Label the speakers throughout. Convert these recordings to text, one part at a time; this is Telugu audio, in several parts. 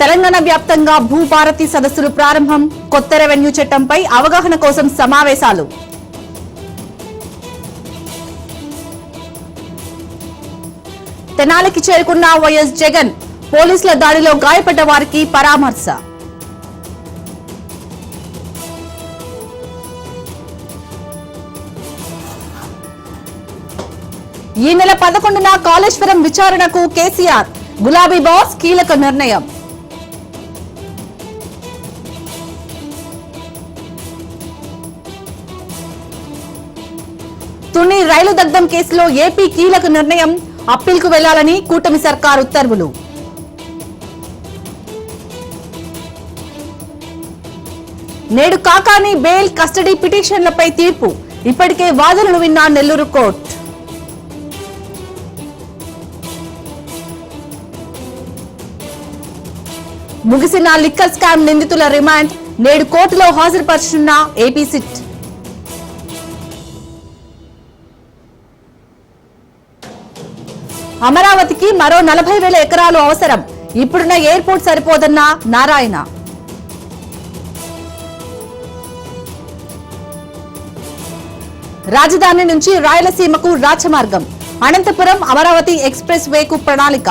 Speaker 1: తెలంగాణ వ్యాప్తంగా భూభారతి సదస్సులు ప్రారంభం కొత్త రెవెన్యూ చట్టంపై అవగాహన కోసం సమావేశాలు. తెనాలికి చేరుకున్న వైఎస్ జగన్ పోలీసుల దాడిలో గాయపడ్డ వారికి పరామర్శ. ఈ నెల పదకొండున కాళేశ్వరం విచారణకు కేసీఆర్ గులాబీ బాస్ కీలక నిర్ణయం. తుని రైలు దగ్ధం కేసులో ఏపీ కీలక నిర్ణయం అప్పీల్కు వెళ్ళాలని కూటమి సర్కార్ ఉత్తర్వులు. నేడు కాకాని బెయిల్ కస్టడీ పిటిషన్లపై తీర్పు. ఇప్పటికే వాదనలు విన్న నెల్లూరు కోర్టు. ముగిసిన లిక్కర్ స్కామ్ నిందితుల రిమాండ్. నేడు కోర్టులో హాజరుపరుచున్న ఏపీ సిట్. అమరావతికి మరో నలభై వేల ఎకరాలు అవసరం. ఇప్పుడున్న ఎయిర్పోర్ట్ సరిపోదన్న నారాయణ. రాజధాని నుంచి రాయలసీమకు రాచమార్గం. అనంతపురం అమరావతి ఎక్స్ప్రెస్ వేకు ప్రణాళిక.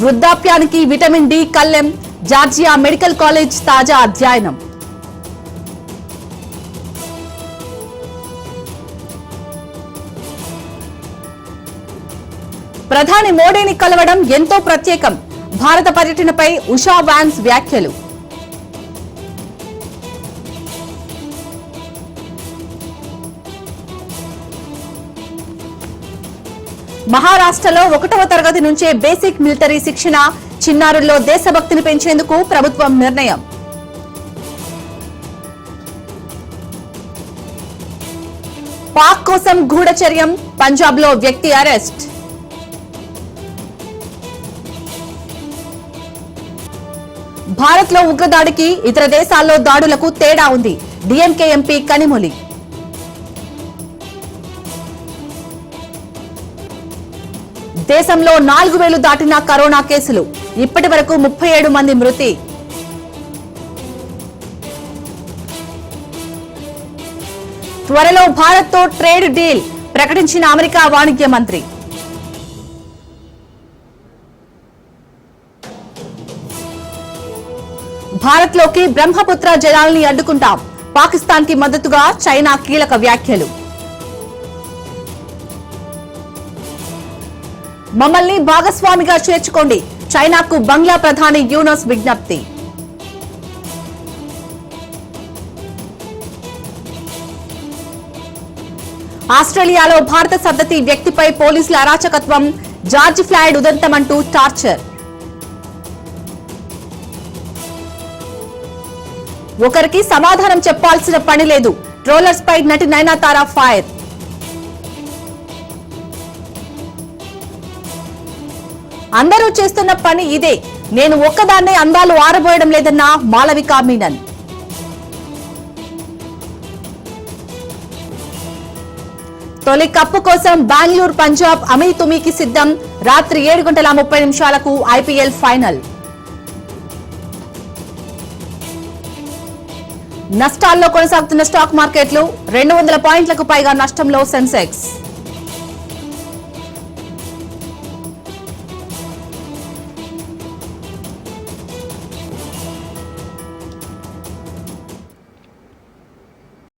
Speaker 1: వృద్ధాప్యానికి విటమిన్ డి కల్లెం జార్జియా మెడికల్ కాలేజ్ తాజా అధ్యయనం. ప్రధాని మోడీని కలవడం ఎంతో ప్రత్యేకం. భారత పర్యటనపై ఉషా వాన్స్ వ్యాఖ్యలు. మహారాష్ట్రలో ఒకటవ తరగతి నుంచే బేసిక్ మిలిటరీ శిక్షణ చిన్నారుల్లో దేశభక్తిని పెంచేందుకు ప్రభుత్వం నిర్ణయం. పాక్ కోసం గూఢచర్యం పంజాబ్లో వ్యక్తి అరెస్ట్. భారత్లో ఉగ్రదాడికి ఇతర దేశాల్లో దాడులకు తేడా ఉంది. డిఎంకే ఎంపీ కనిమొలి. దేశంలో నాలుగు వేలు దాటిన కరోనా కేసులు. ఇప్పటి వరకు ముప్పై ఏడు మంది మృతి. త్వరలో భారత్తో ట్రేడ్ డీల్ ప్రకటించిన అమెరికా వాణిజ్య మంత్రి. భారత్లోకి బ్రహ్మపుత్ర జలాల్ని అడ్డుకుంటాం. పాకిస్తాన్కి మద్దతుగా చైనా కీలక వ్యాఖ్యలు. మమ్మల్ని భాగస్వామిగా చేర్చుకోండి. చైనాకు బంగ్లా ప్రధాని యూనస్ విజ్ఞప్తి. ఆస్ట్రేలియాలో భారత సద్దతి వ్యక్తిపై పోలీసుల అరాచకత్వం జార్జ్ ఫ్లాయిడ్ ఉదంతమంటూ టార్చర్. ఒకరికి సమాధానం చెప్పాల్సిన పని లేదు. ట్రోలర్స్ పై నటి నయనతార ఫైర్. అందరూ చేస్తున్న పని ఇదే. నేను ఒక్కదాన్నే అందాలు ఆరబోయడం లేదన్న మాలవిక మీనన్. తొలి కప్పు కోసం బెంగళూరు పంజాబ్ అమీ తుమీకి సిద్ధం. రాత్రి ఏడు గంటల ముప్పై నిమిషాలకు ఐపీఎల్ ఫైనల్. నష్టాల్లో కొనసాగుతున్న స్టాక్ మార్కెట్లు రెండు వందల పాయింట్లకు పైగా నష్టంలో సెన్సెక్స్.